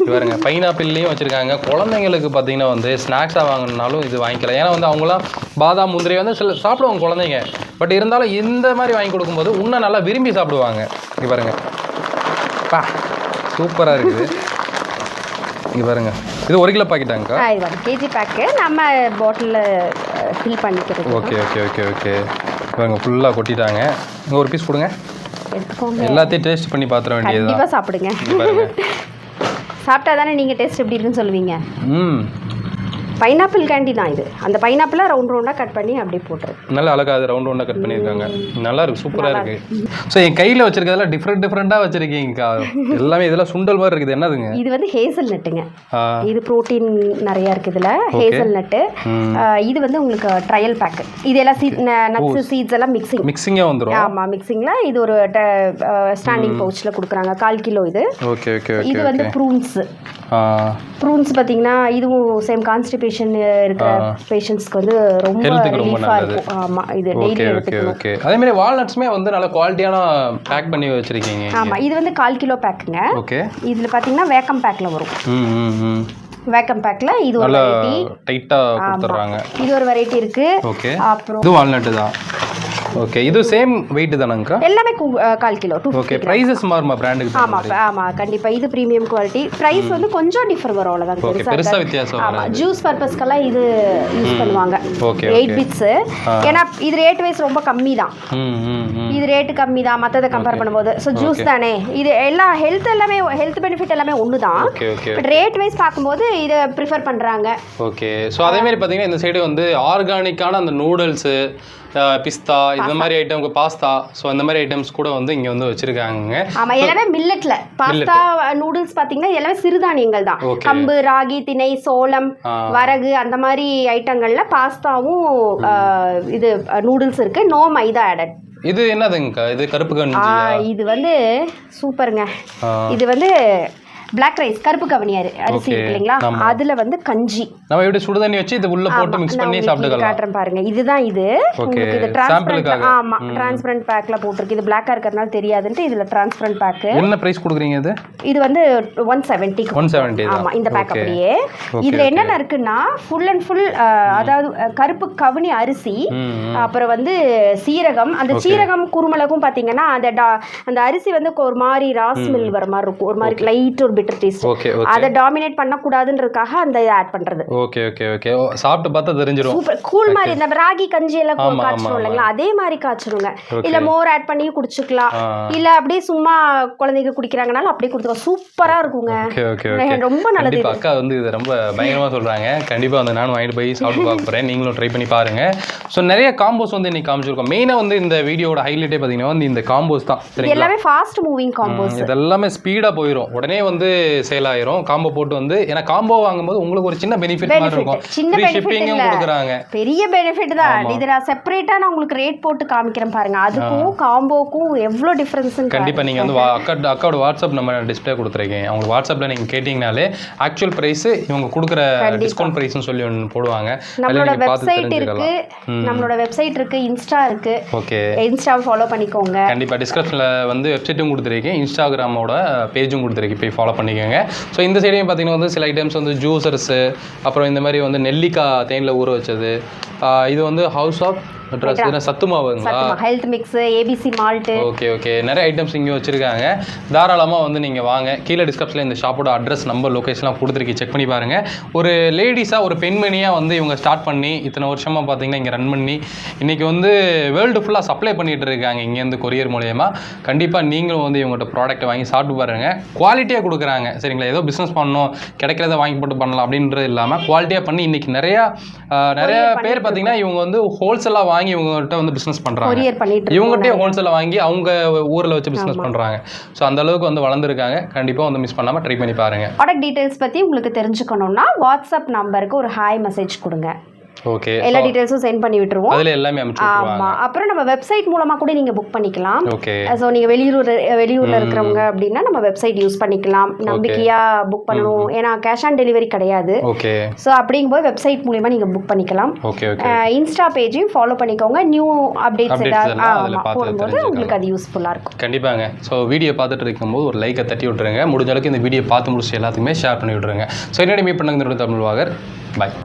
Speaker 1: இது பாருங்க பைனாப்பிள்லேயும் வச்சுருக்காங்க. குழந்தைங்களுக்கு பார்த்தீங்கன்னா வந்து ஸ்நாக்ஸாக வாங்கினாலும் இது வாங்கிக்கலாம். ஏன்னா வந்து அவங்களாம் பாதாம் முந்திரி வந்து சில சாப்பிடுவாங்க குழந்தைங்க. பட் இருந்தாலும் இந்த மாதிரி வாங்கி கொடுக்கும்போது இன்னும் நல்லா விரும்பி சாப்பிடுவாங்க. இங்கே பாருங்க. பா சூப்பராக இருக்குது. இங்கே பாருங்க. இது ஒரு கிலோ பாக்கெட்டாங்கக்கா
Speaker 2: இது ஒன் கேஜி பேக்கு நம்ம பாட்டிலில் ஃபில் பண்ணிக்கிறது.
Speaker 1: ஓகே ஓகே ஓகே ஓகே பாருங்க ஃபுல்லாக கொட்டிட்டாங்க. இங்கே ஒரு பீஸ் கொடுங்க. எல்லாத்தையும் டேஸ்ட் பண்ணி பார்த்துட வேண்டியதுதான்.
Speaker 2: கண்டிப்பாக சாப்பிடுங்க. சாப்பிட்டா தானே நீங்கள் டேஸ்ட் எப்படி இருக்குன்னு சொல்லுவீங்க?
Speaker 1: ம்.
Speaker 2: பைனாப்பிள் கேண்டி தான் இது. அந்த பைனாப்பிளை ரவுண்ட் ரவுண்டாக கட் பண்ணி அப்படியே போட்டுரு
Speaker 1: நல்லா அழகா அது ரவுண்ட் ரவுண்டாக கட் பண்ணியிருக்காங்க. நல்லா இருக்கு சூப்பராக இருக்கு. ஸோ என் கையில் வச்சிருக்கிறதெல்லாம் டிஃப்ரெண்ட் டிஃப்ரெண்ட்டாக வச்சிருக்கீங்கக்கா. எல்லாமே இதெல்லாம் சுண்டல் மாதிரி இருக்குது. என்னதுங்க?
Speaker 2: இது வந்து ஹேசல் நட்டுங்க இது ப்ரோட்டீன் நிறையா இருக்குது இதில். ஹேசல் நட்டு. இது வந்து உங்களுக்கு ட்ரையல் பேக்கு இது எல்லாம் சீட் நட்ஸு சீட்ஸ் எல்லாம் மிக்சிங்
Speaker 1: மிக்சிங்காக வந்துடும்
Speaker 2: ஆமாம் மிக்சிங்கில் இது ஒரு ஸ்டாண்டிங் பவுச்சில் கொடுக்குறாங்க. கால் கிலோ இது.
Speaker 1: ஓகே ஓகே
Speaker 2: இது வந்து ப்ரூன்ஸ் ப்ரூன்ஸ் பார்த்தீங்கன்னா இதுவும் சேம் கான்ஸ்டிபேஷன் இருக்கிற பேஷண்ட்ஸ்க்கு வந்து ரொம்ப ரிலீஃபாக. இருக்கும். ஆமாம் இது டெய்லி எடுத்துக்கணும்.
Speaker 1: ஓகே அதே மாதிரி வால்நட்ஸுமே வந்து நல்ல குவாலிட்டியான பேக் பண்ணி வச்சிருக்கீங்க
Speaker 2: ஆமாம் இது வந்து கால் கிலோ பேக்குங்க
Speaker 1: ஓகே
Speaker 2: இதில் பார்த்தீங்கன்னா வேக்கம் பேக்கில் வரும். வேக்கம் பேக்கில் இது ஒரு வெரைட்டி
Speaker 1: டைட்டாக கொடுத்துட்றாங்க.
Speaker 2: இது ஒரு வெரைட்டி இருக்குது
Speaker 1: ஓகே
Speaker 2: அப்புறம்
Speaker 1: இது வால்நட்டு தான். ஓகே இது சேம் வெயிட் தானங்கக்கா
Speaker 2: எல்லாமே கால் கிலோ டூ
Speaker 1: ஓகே ப்ரைஸஸ் மாறுமா பிராண்டுக்கு
Speaker 2: ஆமாம் ஆமாம் கண்டிப்பாக இது ப்ரீமியம் குவாலிட்டி ப்ரைஸ் வந்து கொஞ்சம் டிஃபர் வரும் அவ்வளோதான்
Speaker 1: ஓகே பெருசாக வித்தியாசம்
Speaker 2: ஆமாம் ஜூஸ் பர்பஸ்க்கெல்லாம் இது யூஸ் பண்ணுவாங்க.
Speaker 1: ஓகே
Speaker 2: எயிட் பிட்ஸு ஏன்னா இது ரேட் வைஸ் ரொம்ப கம்மி தான் இது ரேட்டு கம்மி தான் மற்றதை கம்பேர் பண்ணும்போது. ஸோ ஜூஸ் தானே. இது எல்லா ஹெல்த் எல்லாமே ஹெல்த் பெனிஃபிட் எல்லாமே ஒன்று தான் பட் ரேட் வைஸ் பார்க்கும்போது இதை ப்ரிஃபர் பண்ணுறாங்க
Speaker 1: ஓகே ஸோ அதே மாதிரி பார்த்தீங்கன்னா இந்த சைடு வந்து ஆர்கானிக்கான அந்த நூடுல்ஸு பிஸ்தா இந்த மாதிரி ஐட்டம் பாஸ்தா ஸோ இந்த மாதிரி ஐட்டம்ஸ் கூட வந்து இங்கே வந்து வச்சுருக்காங்க
Speaker 2: ஆமாம் எல்லாமே மில்லட்ல பாஸ்தா நூடுல்ஸ் பார்த்தீங்கன்னா எல்லாமே சிறுதானியங்கள் தான். கம்பு ராகி திணை சோளம். வரகு அந்த மாதிரி ஐட்டங்கள்ல பாஸ்தாவும் இது நூடுல்ஸ் இருக்கு. நோ மைதா ஆடட்
Speaker 1: இது என்னதுங்கக்கா? இது கருப்பு கஞ்சி
Speaker 2: இது வந்து சூப்பருங்க. இது வந்து பிளாக் ரைஸ் கருப்பு கவனியாரு அரிசி. இருக்கு இல்லைங்களா. அதுல வந்து கஞ்சி.
Speaker 1: நம்ம எப்படி சுடுதண்ணி வச்சு இது உள்ள போட்டு மிக்ஸ் பண்ணி சாப்பிட்டுக்கலாம்.
Speaker 2: காட்டுறேன் பாருங்க. இதுதான் இது. உங்களுக்கு இது டிரான்ஸ்பரண்ட். ஆமா. டிரான்ஸ்பரண்ட் பேக்ல போட்டிருக்கு. இது பிளாக்கா இருக்கிறதுனால தெரியாதுன்ட்டு இதுல டிரான்ஸ்பரண்ட் பேக்
Speaker 1: என்ன ப்ரைஸ் கொடுக்குறீங்க இது?
Speaker 2: இது வந்து ஒன் செவன்ட்டிக்கு
Speaker 1: ஒன் செவன்ட்டி
Speaker 2: ஆமா இந்த பேக் அப்படியே. இதுல என்னென்ன இருக்குன்னா ஃபுல் அண்ட் ஃபுல் அதாவது கருப்பு கவுனி அரிசி அப்புறம் வந்து சீரகம். அந்த சீரகம் குருமிளகும் பாத்தீங்கன்னா அந்த அந்த அரிசி வந்து ஒரு மாதிரி ராஸ் மில் வர மாதிரி இருக்கும். ஒரு மாதிரி லைட் ஒரு பிட்டர் டேஸ்ட் அதை டாமினேட் பண்ணக்கூடாதுன்றதுக்காக அந்த ஆட் பண்றது.
Speaker 1: ஓகே ஓகே ஓகே சாப்பிட்டு பார்த்தா தெரிஞ்சிரும்.
Speaker 2: சூப்பர் கூல் மாதிரி இந்த ராகி கஞ்சி எல்லாம் காய்ச்சணும் இல்லைங்களா? அதே மாதிரி காய்ச்சணுங்க. இல்ல மோர் ஆட் பண்ணி குடிச்சுக்கலாம். இல்ல அப்படியே சும்மா குழந்தைங்க குடிக்கிறாங்கனாலும் அப்படியே கொடுத்துக்கலாம் சூப்பரா இருக்குங்க. ரொம்ப நல்லது
Speaker 1: அக்கா வந்து இது ரொம்ப பயங்கரமா சொல்றாங்க. கண்டிப்பா வந்து நானும் வாங்கிட்டு போய் சாப்பிட்டு பார்க்க போறேன். நீங்களும் ட்ரை பண்ணி பாருங்க. ஸோ நிறைய காம்போஸ் வந்து இன்னைக்கு காமிச்சிருக்கோம். மெயினா வந்து இந்த வீடியோட ஹைலைட்டே பார்த்தீங்கன்னா வந்து இந்த காம்போஸ் தான்.
Speaker 2: எல்லாமே ஃபாஸ்ட் மூவிங் காம்போஸ்
Speaker 1: இதெல்லாமே ஸ்பீடா போயிடும் உடனே வந்து சேல் ஆயிரும். காம்போ போட்டு வந்து ஏன்னா காம்போ வாங்கும்போது உங்களுக்கு ஒரு சின்ன பெனிஃபிட் மாதிரி. இருக்கும்.
Speaker 2: சின்ன
Speaker 1: ஷிப்பிங்கும். கொடுக்குறாங்க.
Speaker 2: பெரிய பெனிஃபிட் தான். இது நான் செப்பரேட்டா நான் உங்களுக்கு ரேட் போட்டு காமிக்கிறேன் பாருங்க. அதுக்கும் காம்போக்கும் எவ்வளவு டிஃபரன்ஸ்
Speaker 1: கண்டிப்பா நீங்க வந்து அக்கா அக்காவோட வாட்ஸ்அப் நம்ம டிஸ்ப்ளே கொடுத்துருக்கீங்க அவங்க வாட்ஸ்அப்ல நீங்க கேட்டீங்கனாலே ஆக்சுவல் பிரைஸ் இவங்க கொடுக்குற டிஸ்கவுண்ட் பிரைஸ்னு சொல்லி ஒன்று போடுவாங்க.
Speaker 2: நம்மளோட வெப்சைட் இருக்கு. நம்மளோட வெப்சைட் இருக்கு. இன்ஸ்டா இருக்கு.
Speaker 1: ஓகே.
Speaker 2: இன்ஸ்டாவை ஃபாலோ பண்ணிக்கோங்க.
Speaker 1: கண்டிப்பாக டிஸ்கிரிப்ஷனில் வந்து வெப்சைட்டும் கொடுத்துருக்கேன். இன்ஸ்டாகிராமோட பேஜும் கொடுத்துருக்கு போய் ஃபாலோ பண்ணிக்கோங்க. ஸோ இந்த சைடையும் பார்த்தீங்கன்னா வந்து சில ஐட்டம்ஸ் வந்து ஜூஸர்ஸு அப்புறம் இந்த மாதிரி வந்து நெல்லிக்காய் தேனில் ஊற வச்சது. இது வந்து ஹவுஸ் ஆஃப் சத்து மாவுங்களா?
Speaker 2: Health mix ABC malt
Speaker 1: okay okay. நிறைய ஐட்டம்ஸ் இங்கே வச்சுருக்காங்க. தாராளமாக வந்து நீங்கள் வாங்க. கீழே டிஸ்கிரிப்ஷனில் இந்த ஷாப்போட அட்ரஸ் நம்பர் லொக்கேஷன்லாம் கொடுத்துருக்கு செக் பண்ணி பாருங்கள் ஒரு லேடிஸாக ஒரு பெண்மணியாக வந்து இவங்க ஸ்டார்ட் பண்ணி இத்தனை வருஷமாக பார்த்தீங்கன்னா இங்கே ரன் பண்ணி இன்றைக்கி வந்து வேர்ல்டு ஃபுல்லாக சப்ளை பண்ணிட்டு இருக்காங்க இங்கேருந்து கொரியர் மூலயமா. கண்டிப்பாக நீங்களும் வந்து இவங்ககிட்ட ப்ராடக்ட்டை வாங்கி சாப்பிட்டு பாருங்க. குவாலிட்டியாக கொடுக்குறாங்க. சரிங்களா? ஏதோ பிஸ்னஸ் பண்ணணும் கிடைக்கிறத வாங்கி போட்டு பண்ணலாம் அப்படின்றது இல்லாமல் குவாலிட்டியாக பண்ணி இன்றைக்கி நிறையா நிறைய பேர் பார்த்தீங்கன்னா இவங்க வந்து ஹோல்சேலாக வாங்கி இவங்ககிட்ட வந்து
Speaker 2: பண்ணிட்டு இருக்கோம்.
Speaker 1: இவங்ககிட்டயே ஹோல்சேலில் வாங்கி அவங்க ஊரில் வச்சு பிஸ்னஸ் பண்ணுறாங்க ஸோ அந்த அளவுக்கு வந்து வளர்ந்துருக்காங்க. கண்டிப்பாக வந்து மிஸ் பண்ணாமல் ட்ரை பண்ணி பாருங்க.
Speaker 2: ப்ராடக்ட் டீடைல்ஸ் பத்தி உங்களுக்கு தெரிஞ்சுக்கணும்னா வாட்ஸ்அப் நம்பருக்கு ஒரு ஹாய் மெசேஜ் கொடுங்க.
Speaker 1: ஓகே
Speaker 2: எல்லா டீடைல்ஸும் சென்ட் பண்ணி விட்டுருவோம்.
Speaker 1: அதில் எல்லாமே
Speaker 2: ஆமா. அப்புறம் நம்ம வெப்சைட் மூலமா கூட நீங்க புக் பண்ணிக்கலாம்.
Speaker 1: ஓகே
Speaker 2: ஸோ நீங்க வெளியூர் வெளியூர்ல இருக்கிறவங்க அப்படின்னா நம்ம வெப்சைட் யூஸ் பண்ணிக்கலாம். நம்பிக்கையா புக் பண்ணணும். ஏன்னா கேஷ் ஆன் டெலிவரி கிடையாது.
Speaker 1: ஓகே
Speaker 2: ஸோ அப்படிங்கும்போது வெப்சைட் மூலியமா நீங்க புக் பண்ணிக்கலாம்.
Speaker 1: ஓகே ஓகே
Speaker 2: இன்ஸ்டா பேஜையும் ஃபாலோ பண்ணிக்கோங்க. நியூ அப்டேட்ஸ் ஏதாவது ஆமா, போடும்போது. உங்களுக்கு அது யூஸ்ஃபுல்லா இருக்கும்.
Speaker 1: கண்டிப்பாங்க. ஸோ வீடியோ பார்த்துட்டு இருக்கும்போது ஒரு லைக்கை தட்டி விட்ருங்க முடிஞ்ச அளவுக்கு இந்த வீடியோ பார்த்து முடிச்சு எல்லாத்துக்குமே ஷேர் பண்ணி விட்ருங்க ஸோ என்னடி மீட் பண்ணுங்க தமிழ் வாகர். பாய்